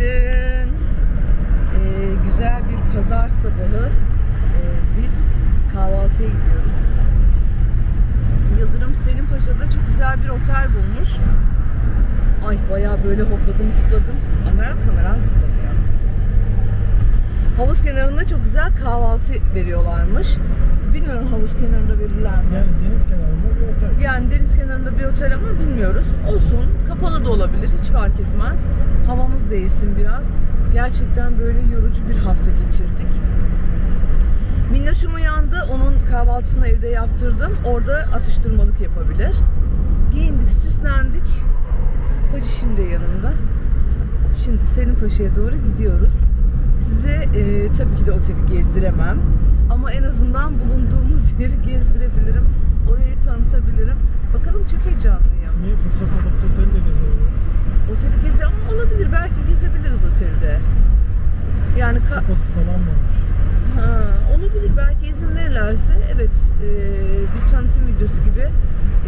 Günaydın. Ee, güzel bir pazar sabahı. Ee, biz kahvaltıya gidiyoruz. Yıldırım Selim Paşa'da çok güzel bir otel bulmuş. Ay bayağı böyle hopladım zıpladım. Ama kameram zıplamıyor. Havuz kenarında çok güzel kahvaltı veriyorlarmış. Bilmiyorum havuz kenarında verirler mi? Yani deniz kenarında bir otel. Yani deniz kenarında bir otel ama bilmiyoruz. Olsun. Kapalı da olabilir. Hiç fark etmez. Havamız değilsin biraz. Gerçekten böyle yorucu bir hafta geçirdik. Minnoşum uyandı. Onun kahvaltısını evde yaptırdım. Orada atıştırmalık yapabilir. Giyindik, süslendik. Koca şimdi yanımda. Şimdi Selim Paşa'ya doğru gidiyoruz. Size e, tabii ki de oteli gezdiremem. Ama en azından bulunduğumuz yeri gezdirebilirim. Orayı tanıtabilirim. Bakalım çok heyecanlıyım. Niye fırsat olursa oteli de gezelim. Oteli gezi ama olabilir. Belki gezebiliriz otelde. Yani ka- Spası falan varmış. ha, olabilir. Belki izin verirlerse evet e, bir tanıtım videosu gibi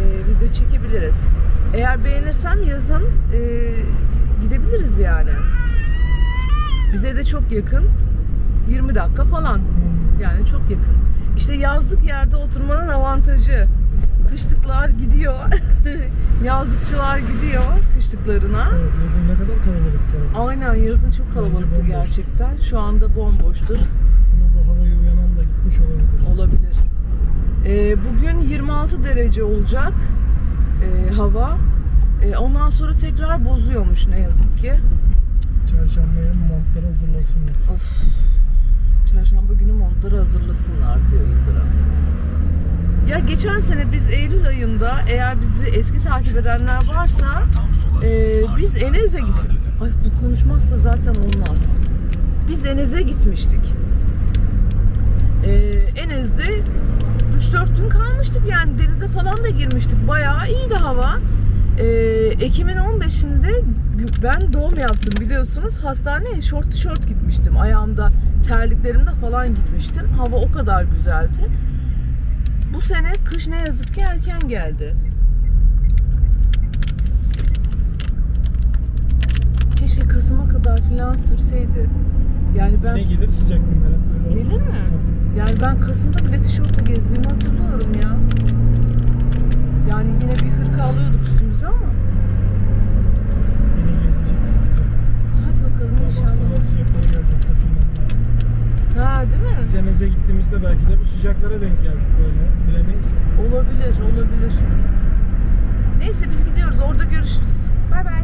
e, video çekebiliriz. Eğer beğenirsem yazın e, gidebiliriz yani. Bize de çok yakın. 20 dakika falan. Hmm. Yani çok yakın. İşte yazlık yerde oturmanın avantajı. Kışlıklar gidiyor. Yazlıkçılar gidiyor kışlıklarına. Yazın ne kadar kalabalık. Aynen yazın çok kalabalıktı bomboş. gerçekten. Şu anda bomboştur. Ama bu havaya uyanan da gitmiş olabilir. Olabilir. Ee, bugün 26 derece olacak ee, hava. Ee, ondan sonra tekrar bozuyormuş ne yazık ki. Çarşambaya montları hazırlasınlar. Of. Çarşamba günü montları hazırlasınlar diyor Yıldırım. Ya geçen sene biz Eylül ayında eğer bizi eski takip edenler varsa e, biz Enez'e gittik. Ay bu konuşmazsa zaten olmaz. Biz Enez'e gitmiştik. E, Enez'de 3-4 gün kalmıştık yani denize falan da girmiştik. Bayağı iyiydi hava. E, Ekim'in 15'inde ben doğum yaptım biliyorsunuz. Hastaneye şort tişört gitmiştim. Ayağımda terliklerimle falan gitmiştim. Hava o kadar güzeldi. Bu sene kış ne yazık ki erken geldi. Keşke Kasım'a kadar falan sürseydi. Yani ben Ne gelir sıcak günler hep böyle gelir mi? Tabii. Yani ben Kasım'da bile tişörtle gezdiğimi hatırlıyorum ya. Yani yine bir hırka alıyorduk üstümüze ama. Yine gelecek sıcak. Hadi bakalım inşallah. Sıcakları gelecek Kasım'da. Ha değil mi? Biz Enes'e gittiğimizde belki de bu sıcaklara denk geldik böyle. Bilemeyiz ki. Olabilir, olabilir. Neyse biz gidiyoruz. Orada görüşürüz. Bay bay.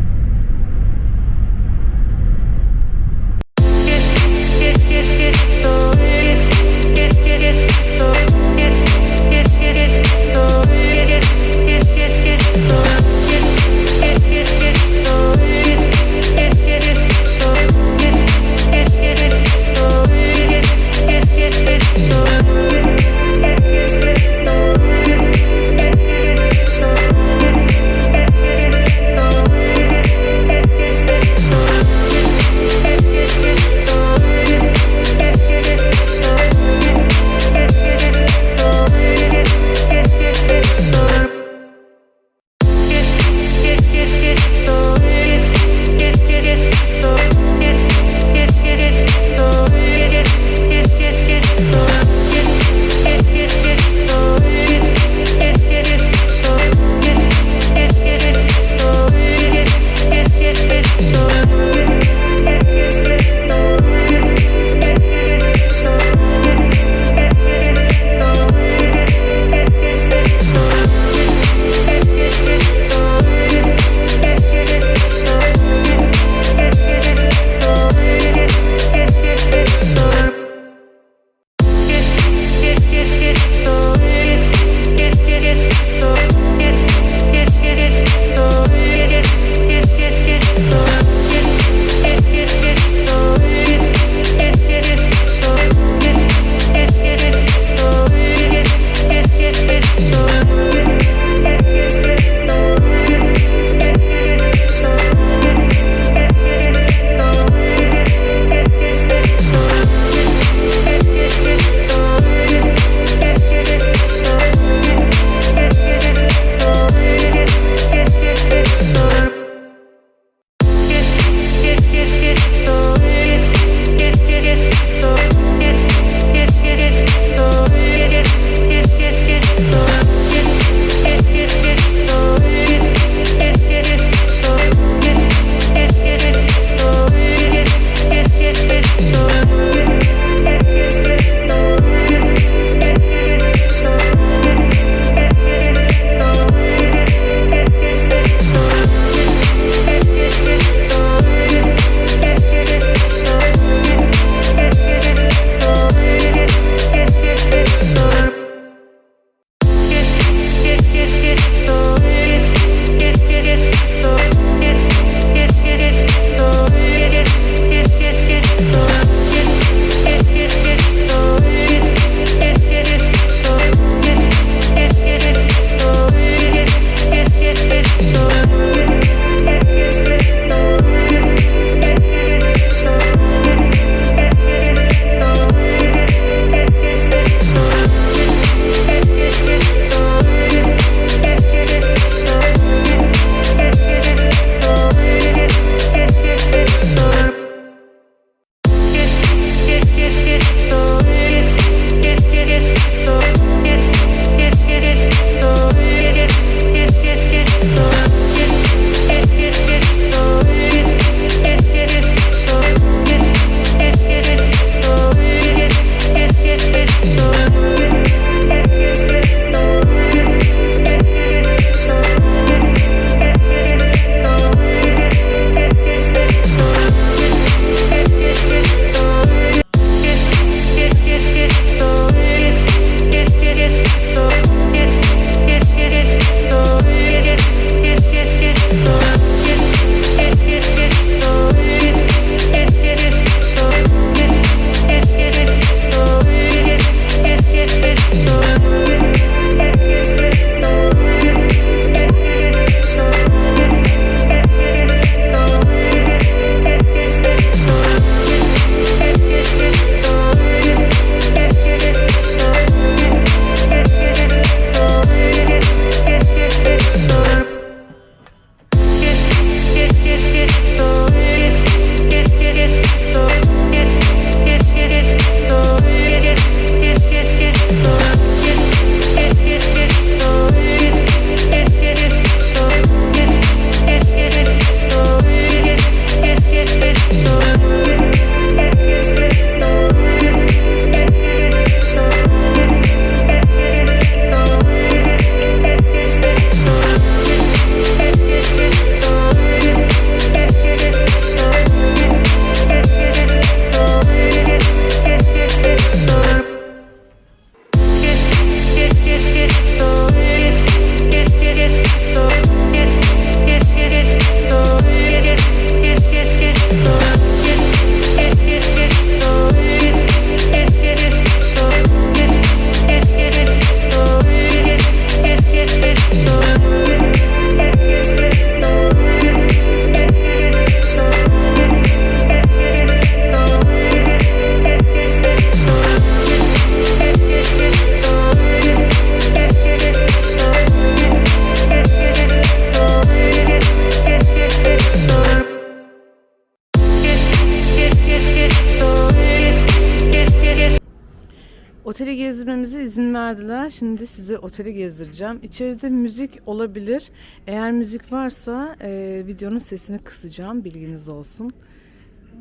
Oteli gezdirmemize izin verdiler. Şimdi size oteli gezdireceğim. İçeride müzik olabilir. Eğer müzik varsa e, videonun sesini kısacağım. Bilginiz olsun.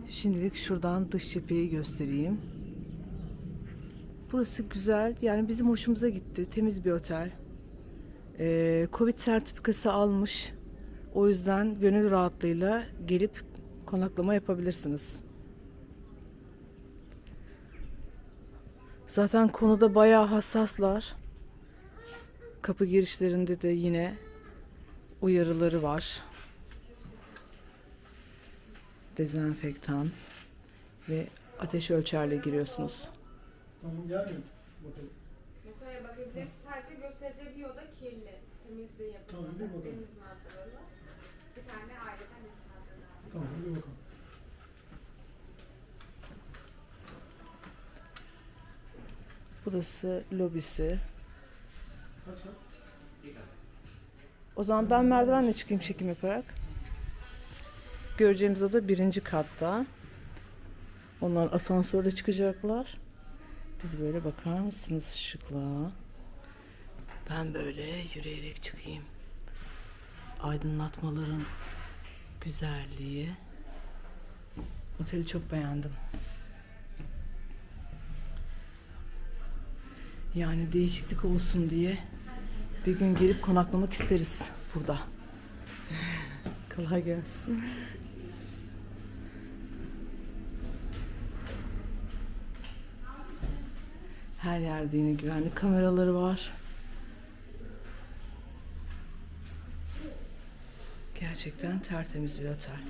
Şimdilik şuradan dış cepheyi göstereyim. Burası güzel. Yani bizim hoşumuza gitti. Temiz bir otel. E, Covid sertifikası almış. O yüzden gönül rahatlığıyla gelip konaklama yapabilirsiniz. Zaten konuda bayağı hassaslar. Kapı girişlerinde de yine uyarıları var. Dezenfektan ve ateş ölçerle giriyorsunuz. Tamam gelmiyor. Bakalım. Burası lobisi. O zaman ben merdivenle çıkayım çekim yaparak. Göreceğimiz oda birinci katta. Onlar asansörle çıkacaklar. Biz böyle bakar mısınız şıklığa? Ben böyle yürüyerek çıkayım. Aydınlatmaların güzelliği. Oteli çok beğendim. Yani değişiklik olsun diye bir gün gelip konaklamak isteriz burada. Kolay gelsin. Her yerde yine güvenlik kameraları var. Gerçekten tertemiz bir otel.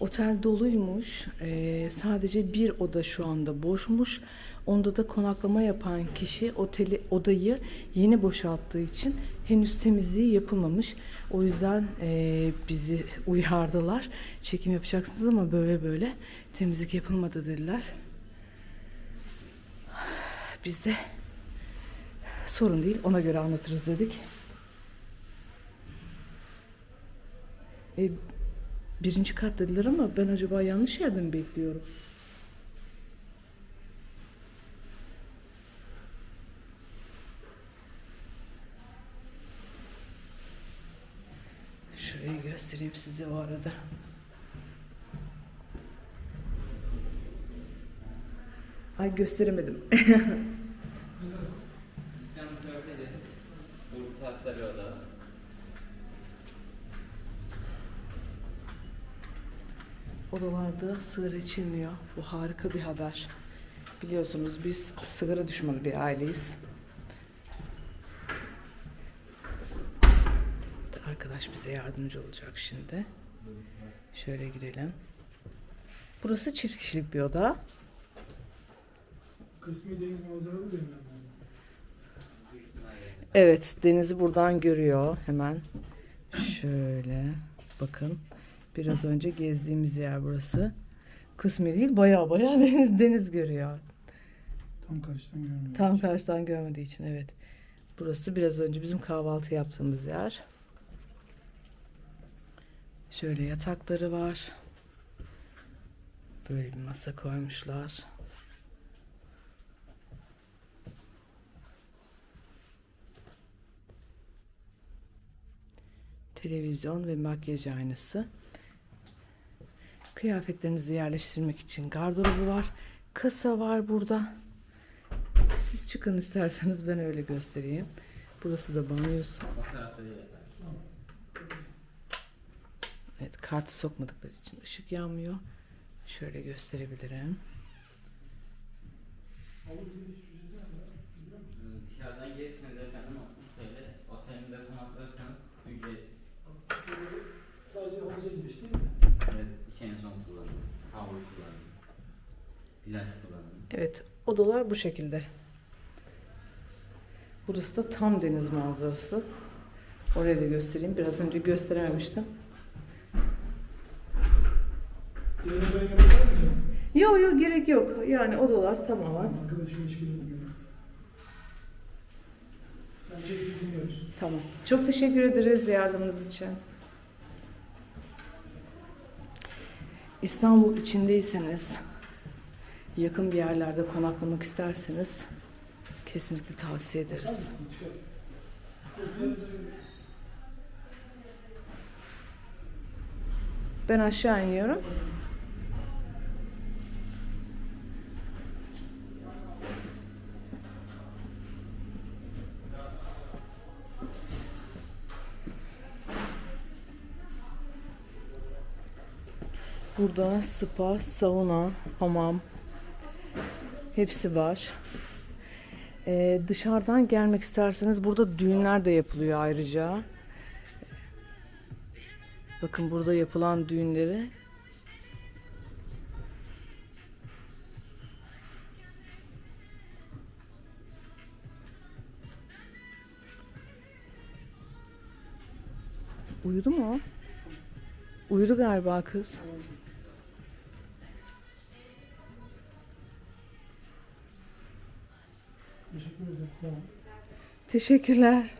Otel doluymuş. Ee, sadece bir oda şu anda boşmuş. Onda da konaklama yapan kişi oteli odayı yeni boşalttığı için henüz temizliği yapılmamış. O yüzden ee, bizi uyardılar. Çekim yapacaksınız ama böyle böyle temizlik yapılmadı dediler. Biz de sorun değil ona göre anlatırız dedik. E, birinci kat dediler ama ben acaba yanlış yerde mi bekliyorum? Şurayı göstereyim size o arada. Ay gösteremedim. Yan körfezi. Bu tarafta bir oda. Odalarda sigara içilmiyor. Bu harika bir haber. Biliyorsunuz biz sigara düşmanı bir aileyiz. Arkadaş bize yardımcı olacak şimdi. Şöyle girelim. Burası çift kişilik bir oda. Kısmi deniz manzaralı. Büyük ihtimalle. Evet, denizi buradan görüyor hemen. Şöyle bakın. Biraz önce gezdiğimiz yer burası. Kısmi değil, baya baya deniz, deniz görüyor. Tam karşıdan görmüyorum. Tam karşıdan görmediği için evet. Burası biraz önce bizim kahvaltı yaptığımız yer. Şöyle yatakları var. Böyle bir masa koymuşlar. Televizyon ve makyaj aynası. Kıyafetlerinizi yerleştirmek için gardırobu var. Kasa var burada. Siz çıkın isterseniz ben öyle göstereyim. Burası da banyosu. Evet kartı sokmadıkları için ışık yanmıyor. Şöyle gösterebilirim. Evet odalar bu şekilde. Burası da tam deniz manzarası. Orayı da göstereyim. Biraz önce gösterememiştim. Yok yok gerek yok. Yani odalar tamamen. Arkadaşım etmiyorum. Sen. Tamam. Çok teşekkür ederiz yardımınız için. İstanbul içindeyseniz yakın bir yerlerde konaklamak isterseniz kesinlikle tavsiye ederiz. Ben aşağı iniyorum. Burada spa, sauna, hamam hepsi var. Ee, dışarıdan gelmek isterseniz burada düğünler de yapılıyor ayrıca. Bakın burada yapılan düğünleri Uyudu mu? Uyudu galiba kız. Teşekkür olun. Teşekkürler.